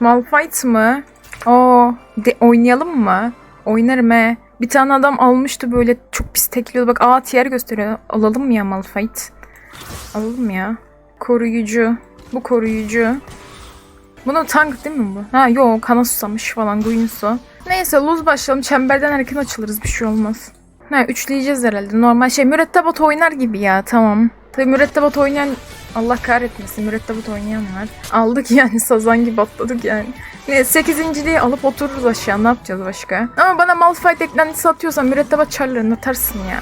Malphite mı? Oo, de, oynayalım mı? Oynarım he. Bir tane adam almıştı böyle çok pis tekliyordu. Bak A tier gösteriyor. Alalım mı ya Malphite? Alalım ya. Koruyucu. Bu koruyucu. Bunu tank değil mi bu? Ha yok kana susamış falan Guinsoo. Neyse lose başlayalım. Çemberden erken açılırız bir şey olmaz. Ha üçleyeceğiz herhalde. Normal şey mürettebat oynar gibi ya tamam. Tabii mürettebat oynayan Allah kahretmesin mürettebat oynayan var. Aldık yani sazan gibi atladık yani. Ne sekizinciliği alıp otururuz aşağı ne yapacağız başka? Ama bana Malphite eklentisi atıyorsan mürettebat çarlarını atarsın ya.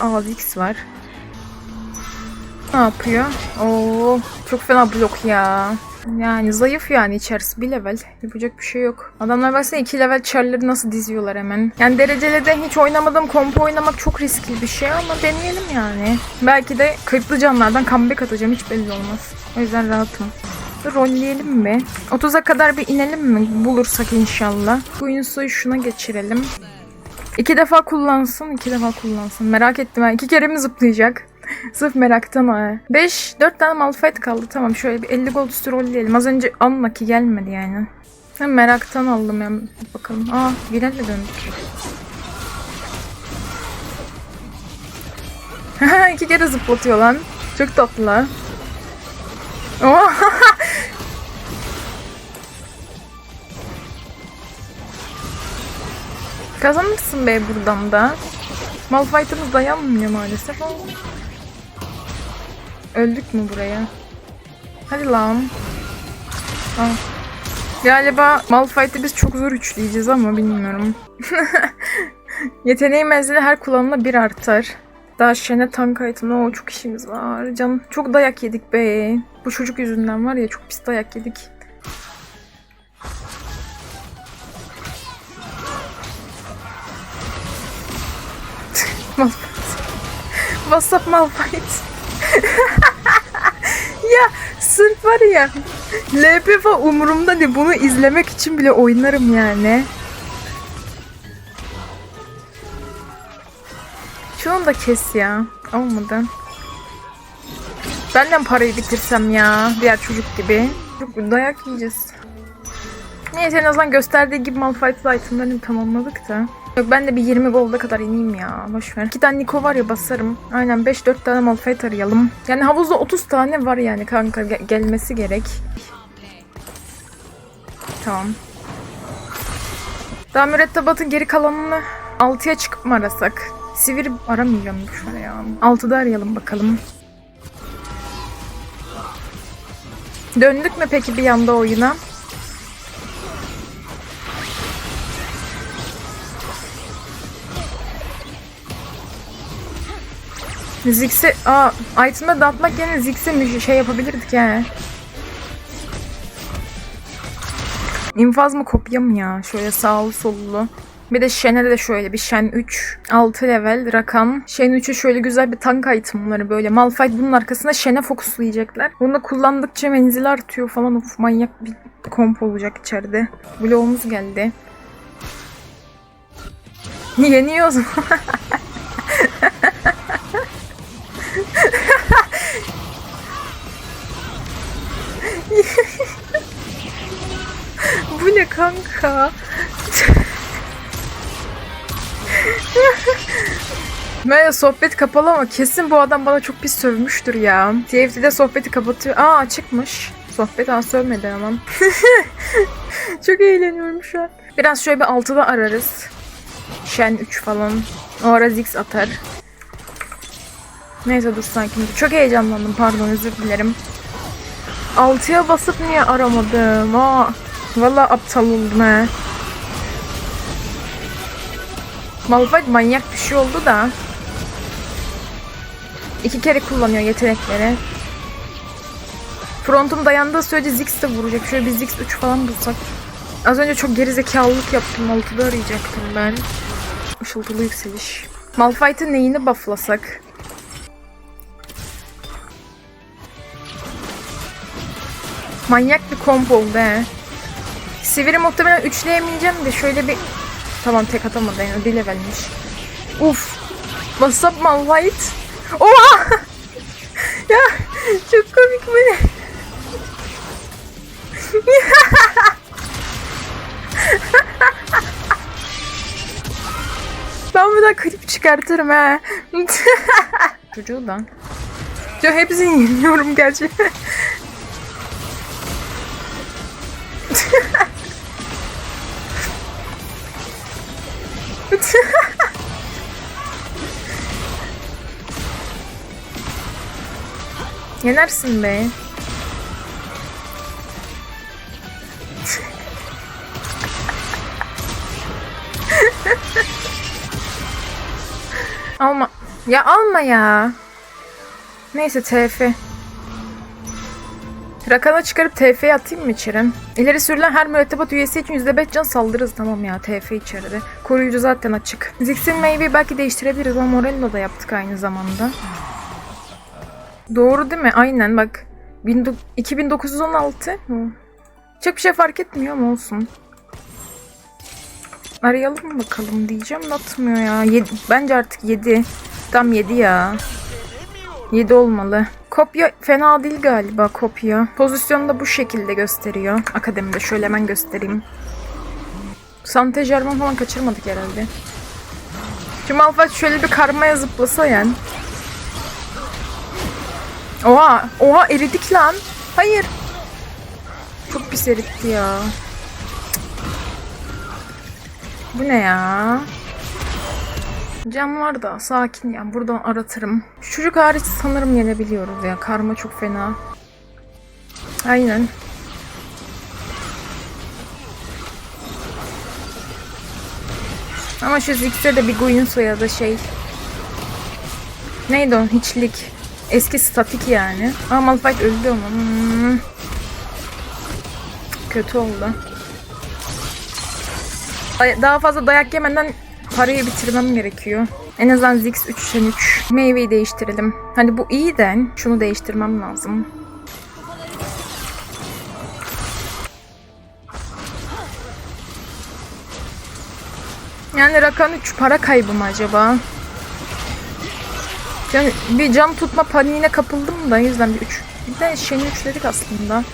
Aa X var. Ne yapıyor? Oo çok fena blok ya. Yani zayıf yani içerisi bir level. Yapacak bir şey yok. Adamlar baksana iki level çarları nasıl diziyorlar hemen. Yani derecelerde hiç oynamadığım kompo oynamak çok riskli bir şey ama deneyelim yani. Belki de kırklı canlardan comeback atacağım hiç belli olmaz. O yüzden rahatım. Rolleyelim mi? 30'a kadar bir inelim mi? Bulursak inşallah. Bu Yunus'u şuna geçirelim. İki defa kullansın, iki defa kullansın. Merak ettim ha. İki kere mi zıplayacak? Sırf meraktan ha. 5, 4 tane Malphite kaldı. Tamam şöyle bir 50 gold üstü rolleyelim. Az önce Unlucky gelmedi yani. Ben meraktan aldım ya. Bakalım. Aa Viral'le döndük. İki kere zıplatıyor lan. Çok tatlı. Oha! Kazanırsın be buradan da. Malphite'ımız dayanmıyor maalesef ama. Öldük mü buraya? Hadi lan. Ah. Galiba Malphite'i biz çok zor üçleyeceğiz ama bilmiyorum. Yeteneği menzili her kullanımda bir artar. Daha şene tank item'da o çok işimiz var. Can çok dayak yedik be. Bu çocuk yüzünden var ya çok pis dayak yedik. WhatsApp Malphite. ya sırf var ya LPF umurumda değil. Bunu izlemek için bile oynarım yani. Şunu da kes ya. Olmadı. Benden parayı bitirsem ya. Diğer çocuk gibi. Çok dayak yiyeceğiz. Neyse en azından gösterdiği gibi Malphite itemlerini tamamladık da. Yok ben de bir 20 golda kadar ineyim ya. Boşver. İki tane Niko var ya basarım. Aynen 5-4 tane Malphite arayalım. Yani havuzda 30 tane var yani kanka Ge- gelmesi gerek. Tamam. Daha mürettebatın geri kalanını 6'ya çıkıp mı arasak? Sivir aramayacağım boşver ya. 6'da arayalım bakalım. Döndük mü peki bir yanda oyuna? Ziggs'i... Aa, item'e dağıtmak yerine müj- şey yapabilirdik ya. İnfaz mı kopya mı ya? Şöyle sağlı sollu. Bir de Shen'e de şöyle bir Shen 3. 6 level rakam. Shen 3'e şöyle güzel bir tank itemları böyle. Malphite bunun arkasına Shen'e fokuslayacaklar. Bunu da kullandıkça menzili artıyor falan. Of manyak bir komp olacak içeride. Bloğumuz geldi. Yeniyoruz. kanka? Böyle sohbet kapalı ama kesin bu adam bana çok pis sövmüştür ya. TFT'de sohbeti kapatıyor. Aa açıkmış. Sohbet aa sövmedi ama. çok eğleniyorum şu an. Biraz şöyle bir altıda ararız. Shen 3 falan. O ara Ziggs atar. Neyse dur sakin. Çok heyecanlandım pardon özür dilerim. 6'ya basıp niye aramadım? Aa, Valla aptal oldum he. Malphite manyak bir şey oldu da. İki kere kullanıyor yetenekleri. Frontum dayandığı sürece Ziggs de vuracak. Şöyle bir Ziggs 3 falan bulsak. Az önce çok gerizekalılık yaptım. Altıda arayacaktım ben. Işıltılı yükseliş. Malphite'ın neyini bufflasak? Manyak bir komp oldu he. Sivri muhtemelen üçleyemeyeceğim de şöyle bir... Tamam tek atamadı yani bir levelmiş. Uf. What's up man white? Oha! ya çok komik bu ne? ben buradan klip çıkartırım ha. Çocuğu ben. Ya hepsini yeniyorum gerçi. Yenersin be. alma. Ya alma ya. Neyse TF. Rakan'a çıkarıp TF'ye atayım mı içeri? İleri sürülen her mürettebat üyesi için %5 can saldırırız. Tamam ya TF içeride. Koruyucu zaten açık. Zix'in meyveyi belki değiştirebiliriz ama Morello da yaptık aynı zamanda. Doğru değil mi? Aynen bak. 19- 2916. Hı. Çok bir şey fark etmiyor ama olsun. Arayalım bakalım diyeceğim atmıyor ya. Yedi, bence artık 7. Tam 7 ya. 7 olmalı. Kopya fena değil galiba kopya. Pozisyonu da bu şekilde gösteriyor. Akademide şöyle hemen göstereyim. Sante Germain falan kaçırmadık herhalde. Şu Malphite şöyle bir karmaya zıplasa yani. Oha! Oha eridik lan. Hayır. Çok pis eritti ya. Bu ne ya? Cam var da sakin ya. Buradan aratırım. Çocuk hariç sanırım yenebiliyoruz ya. Karma çok fena. Aynen. Ama şu Ziggs'e de bir Guinsoo ya da şey. Neydi o? Hiçlik. Eski statik yani. Ama Malphite öldü ama. Hmm. Kötü oldu. Daha fazla dayak yemeden parayı bitirmem gerekiyor. En azından Ziggs 3'ten 3. Meyveyi değiştirelim. Hani bu iyi de şunu değiştirmem lazım. Yani Rakan 3 para kaybı mı acaba? Yani bir cam tutma paniğine kapıldım da yüzden bir 3. Bir de Shen'i 3 dedik aslında.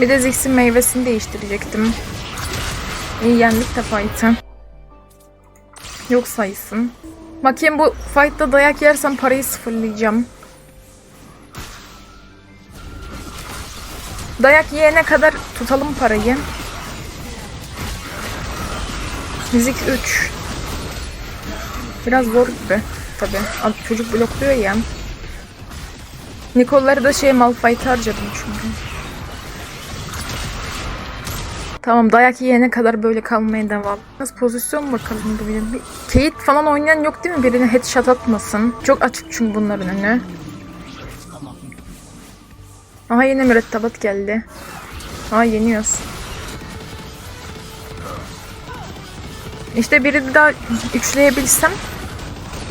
Bir de Ziggs'in meyvesini değiştirecektim. İyi yendik de fight'ı. Yok sayısın. Bakayım bu fight'ta dayak yersem parayı sıfırlayacağım. Dayak yiyene kadar tutalım parayı. Müzik 3. Biraz zor gibi. Tabi. Çocuk blokluyor ya. Nikolları da şey Malphite harcadım çünkü. Tamam dayak yiyene kadar böyle kalmaya devam. Nasıl pozisyon bakalım benim. Bir Kate falan oynayan yok değil mi? Birine headshot atmasın. Çok açık çünkü bunların önü. Aha yine mürettebat geldi. Aa yeniyoruz. İşte biri daha üçleyebilsem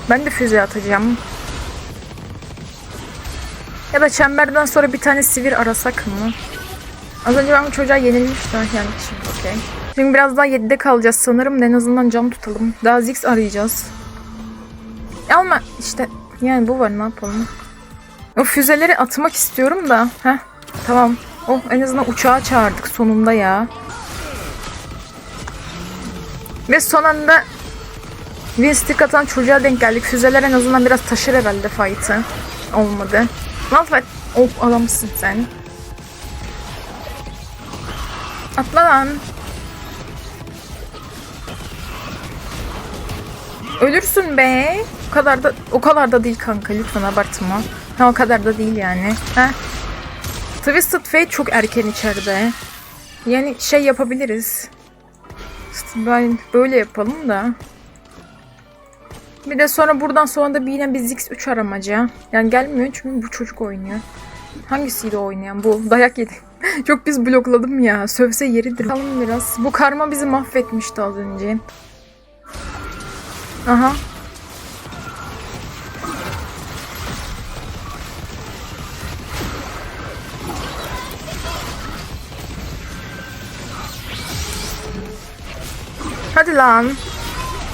ben de füze atacağım. Ya da çemberden sonra bir tane sivir arasak mı? Az önce ben bu çocuğa yenilmiştim. Yani şimdi okey. Şimdi biraz daha 7'de kalacağız sanırım. En azından cam tutalım. Daha Ziggs arayacağız. Ama işte yani bu var ne yapalım. O füzeleri atmak istiyorum da. Heh tamam. Oh en azından uçağı çağırdık sonunda ya. Ve son anda Winstick atan çocuğa denk geldik. Füzeler en azından biraz taşır herhalde fight'ı. Olmadı. Malphite. Oh adamsın sen. Atla lan. Ölürsün be. O kadar da o kadar da değil kanka lütfen abartma. Ha o kadar da değil yani. Ha. Twisted Fate çok erken içeride. Yani şey yapabiliriz. Ben böyle yapalım da. Bir de sonra buradan sonra da bir yine bir Ziggs 3 aramaca. Yani gelmiyor çünkü bu çocuk oynuyor. Hangisiydi oynayan? Bu. Dayak yedi. Çok biz blokladım ya. Sövse yeridir. Bakalım biraz. Bu karma bizi mahvetmişti az önce. Aha. Hadi lan.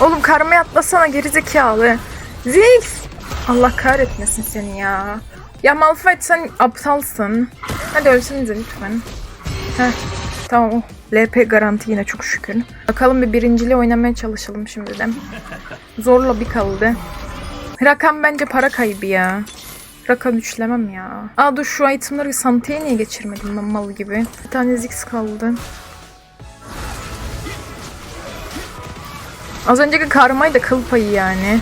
Oğlum karmaya atlasana gerizekalı. Ziggs. Allah kahretmesin seni ya. Ya Malphite sen aptalsın. Hadi ölsenize lütfen. Heh. Tamam. LP garanti yine çok şükür. Bakalım bir birinciliği oynamaya çalışalım şimdiden. Zorla bir kaldı. Rakam bence para kaybı ya. Rakam üçlemem ya. Aa dur şu itemları Sante'ye niye geçirmedim ben mal gibi. Bir tane Ziggs kaldı. Az önceki karmayı da kıl payı yani.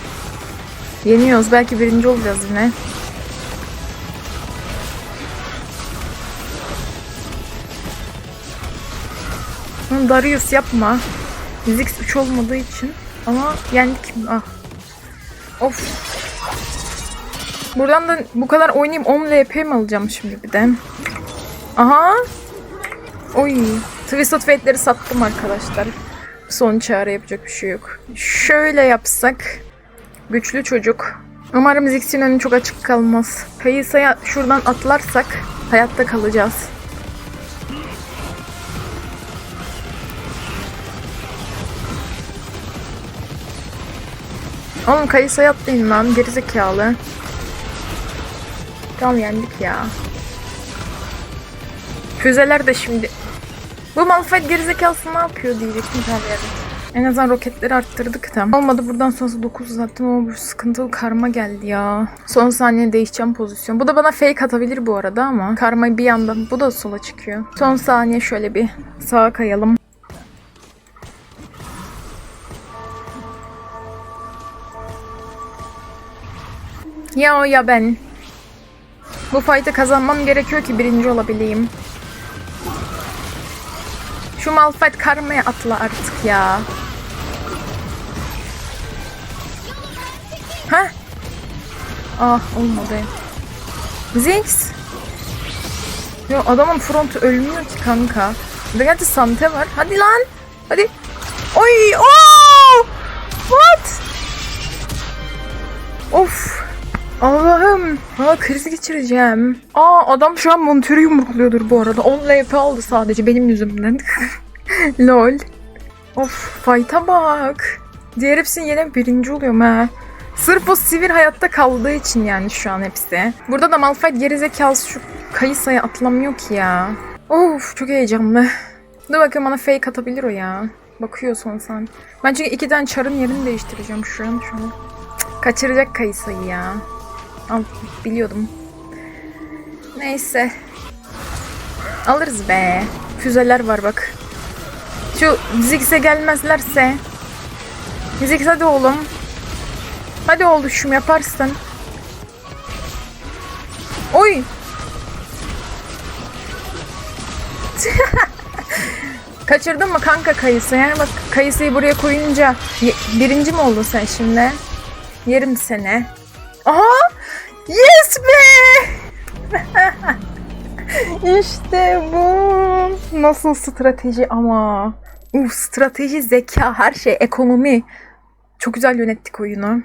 Yeniyoruz. Belki birinci olacağız yine. Hı, Darius yapma. Ziggs 3 olmadığı için. Ama yendik mi? Ah. Of. Buradan da bu kadar oynayayım 10 LP mi alacağım şimdi bir de? Aha. Oy. Twisted Fate'leri sattım arkadaşlar. Son çare yapacak bir şey yok. Şöyle yapsak. Güçlü çocuk. Umarım Ziggs'in önü çok açık kalmaz. Kayısa'ya şuradan atlarsak hayatta kalacağız. Oğlum Kayısa'ya atlayın lan gerizekalı. Tamam yendik ya. Füzeler de şimdi. Bu Malphite gerizekalısı ne yapıyor diyecektim evet. En azından roketleri arttırdık tam. Olmadı buradan sonrası 9 zaten ama bu sıkıntılı karma geldi ya. Son saniye değişeceğim pozisyon. Bu da bana fake atabilir bu arada ama. Karma bir yandan. Bu da sola çıkıyor. Son saniye şöyle bir sağa kayalım. Ya o ya ben. Bu fight'ı kazanmam gerekiyor ki birinci olabileyim. Şu Malphite karmaya atla artık ya. Ha? Ah olmadı. Ziggs. Yo adamın frontu ölmüyor ki kanka. Bir de Sante var. Hadi lan. Hadi. Oy. Oh! Ha kriz geçireceğim. Aa adam şu an montörü yumrukluyordur bu arada. 10 LP aldı sadece benim yüzümden. Lol. Of fight'a bak. Diğer hepsinin yine birinci oluyorum ha. Sırf o sivir hayatta kaldığı için yani şu an hepsi. Burada da Malphite gerizekalısı şu Kayısa'ya atlamıyor ki ya. Of çok heyecanlı. Dur bakayım bana fake atabilir o ya. Bakıyor son saniye. Ben çünkü iki tane çarın yerini değiştireceğim şu an. Şu an. Cık, Kaçıracak Kayısa'yı ya. Biliyordum. Neyse. Alırız be. Füzeler var bak. Şu Ziggs'e gelmezlerse. Ziggs hadi oğlum. Hadi oğluşum yaparsın. Oy. Kaçırdın mı kanka kayısı? Yani bak kayısıyı buraya koyunca birinci mi oldun sen şimdi? Yerim seni. Aha! Yes be! işte bu. Nasıl strateji ama. Uf strateji, zeka, her şey, ekonomi. Çok güzel yönettik oyunu.